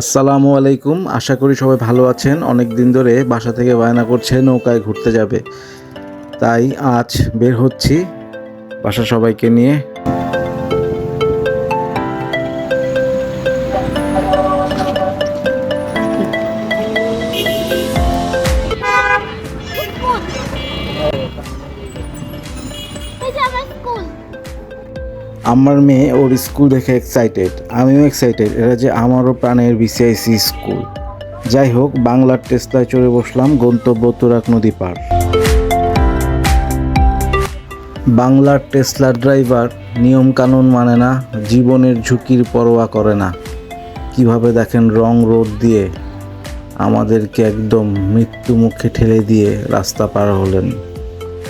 আসসালামু আলাইকুম। আশা করি সবাই ভালো আছেন। অনেক দিন ধরে বাসা থেকে বায়না করছে, নৌকায় ঘুরতে যাবে। তাই আজ বের হচ্ছি বাসা সবাইকে নিয়ে। আমার মেয়ে ওর স্কুল দেখে এক্সাইটেড আমিও এক্সাইটেড এটা যে আমারও প্রাণের বিসিআইসি স্কুল যাই হোক, বাংলার টেস্টায় চড়ে বসলাম, গন্তব্য তুরাক নদী পার। বাংলার টেসলার ড্রাইভার নিয়ম কানুন মানে না, জীবনের ঝুঁকির পরোয়া করে না। কীভাবে দেখেন রং রোড দিয়ে আমাদেরকে একদম মৃত্যু মুখে ঠেলে দিয়ে রাস্তা পার হলেন।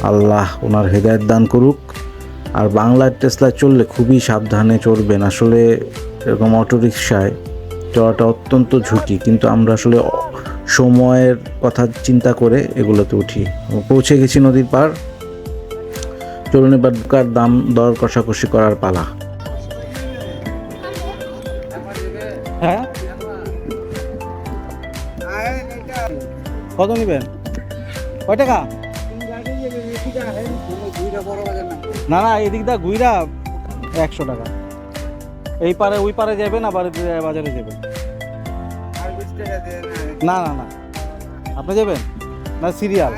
আল্লাহ ওনার হেদায়ত দান করুক। আর বাংলার টেসলায় চললে খুবই সাবধানে চড়বেন আসলে এরকম অটোরিকশায় চড়াটা অত্যন্ত ঝুঁকি, কিন্তু আমরা আসলে সময়ের কথা চিন্তা করে এগুলোতে উঠি। পৌঁছে গেছি নদীর পার চলুন এবার কার দাম, দর কষাকষি করার পালা। হ্যাঁ? কত নেবেন? কয় টাকা? না না, এদিক দা ঘুইরা একশো টাকা। এই পারে, ওই পারে যাবেন আবার বাজারে যাবেন না না না। আপনি যাবেন? না, সিরিয়াল?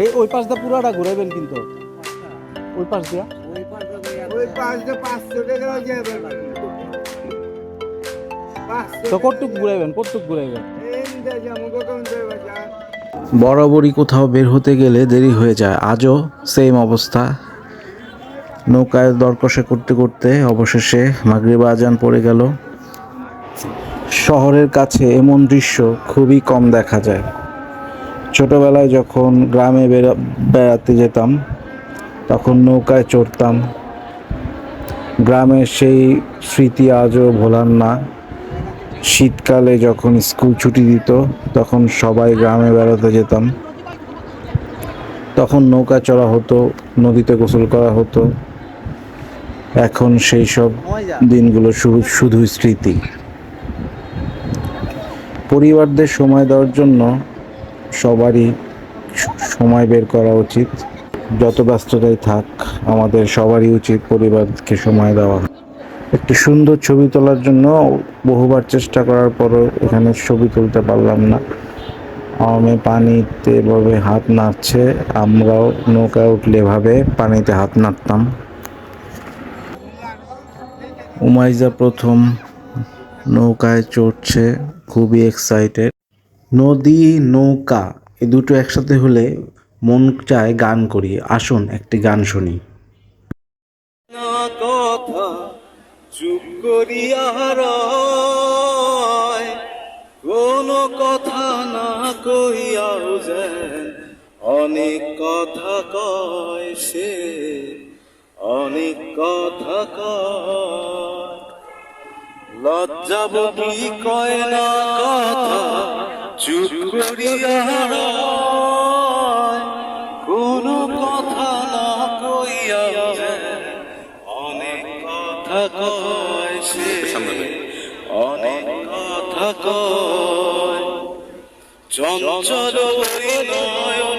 এই, ওই পাশ দা পুরাটা ঘুরাইবেন কিন্তু। ওই পাশ দিয়া? তো কতটুক ঘুরাইবেন? কতটুক ঘুরাইবেন? বরাবরই কোথাও বের হতে গেলে দেরি হয়ে যায়। আজও সেম অবস্থা। নৌকায় দরকষে করতে করতে অবশেষে মাগরিব আজান পড়ে গেল। শহরের কাছে এমন দৃশ্য খুবই কম দেখা যায়। ছোটবেলায় যখন গ্রামে বেড়া- বেড়াতে যেতাম, তখন নৌকায় চড়তাম। গ্রামের সেই স্মৃতি আজও ভোলার না। শীতকালে যখন স্কুল ছুটি দিত, তখন সবাই গ্রামে বেড়াতে যেতাম। তখন নৌকা চড়া হতো, নদীতে গোসল করা হতো। এখন সেই সব দিনগুলো শুধু স্মৃতি। পরিবারদের সময় দেওয়ার জন্য সবারই সময় বের করা উচিত। যত ব্যস্ততাই থাক, আমাদের সবারই উচিত পরিবারকে সময় দেওয়া। একটি সুন্দর ছবি তোলার জন্য বহুবার চেষ্টা করার পরও এখানে ছবি তুলতে পারলাম না। আমি পানিতে এভাবে হাত নাড়ছে, আমরাও নৌকায় উঠলে এভাবে পানিতে হাত নাড়তাম। উমাইজা প্রথম নৌকায় চড়ছে, খুবই এক্সাইটেড নদী, নৌকা, এই দুটো একসাথে হলে মন চায় গান করি। আসুন, একটি গান শুনি। কথা চুপ করিয়া রয়। কোনো কথা না কইয়াও যেন অনেক কথা কয় সে, অনেক কথা কয়। লজ্জাবতী কয় না কথা, চুপ করিয়া রয়। কোনো কথা কথা কয় সে? অনেক কথা কয়। চঞ্চল ওই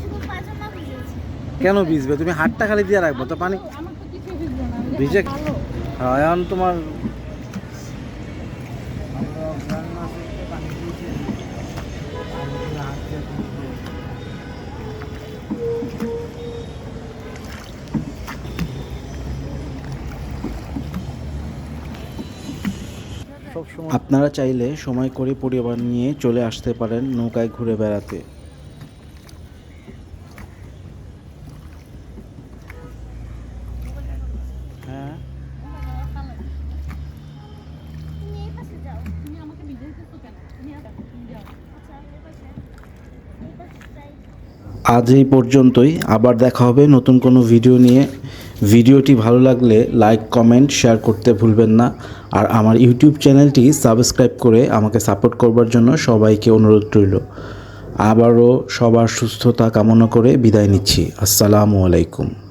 শুধু পায়জামা ভিজেছে কেন ভিজবে? তুমি হাতটা খালি দিয়ে রাখব, তো পানি ভিজে হ্যাঁ তোমার আমরা অজ্ঞান মাসে তো পানি দিয়েছি পানিগুলো হাত দিয়ে তুলবে। সবসময় আপনারা চাইলে সময় করে পরিবার নিয়ে চলে আসতে পারেন নৌকায় ঘুরে বেড়াতে। হ্যাঁ। আজ এই পর্যন্তই। আবার দেখা হবে নতুন কোনো ভিডিও নিয়ে। ভিডিওটি ভালো লাগলে লাইক, কমেন্ট, শেয়ার করতে ভুলবেন না। আর আমার ইউটিউব চ্যানেলটি সাবস্ক্রাইব করে আমাকে সাপোর্ট করবার জন্য সবাইকে অনুরোধ রইল। আবারও সবার সুস্থতা কামনা করে বিদায় নিচ্ছি। আসসালামু আলাইকুম।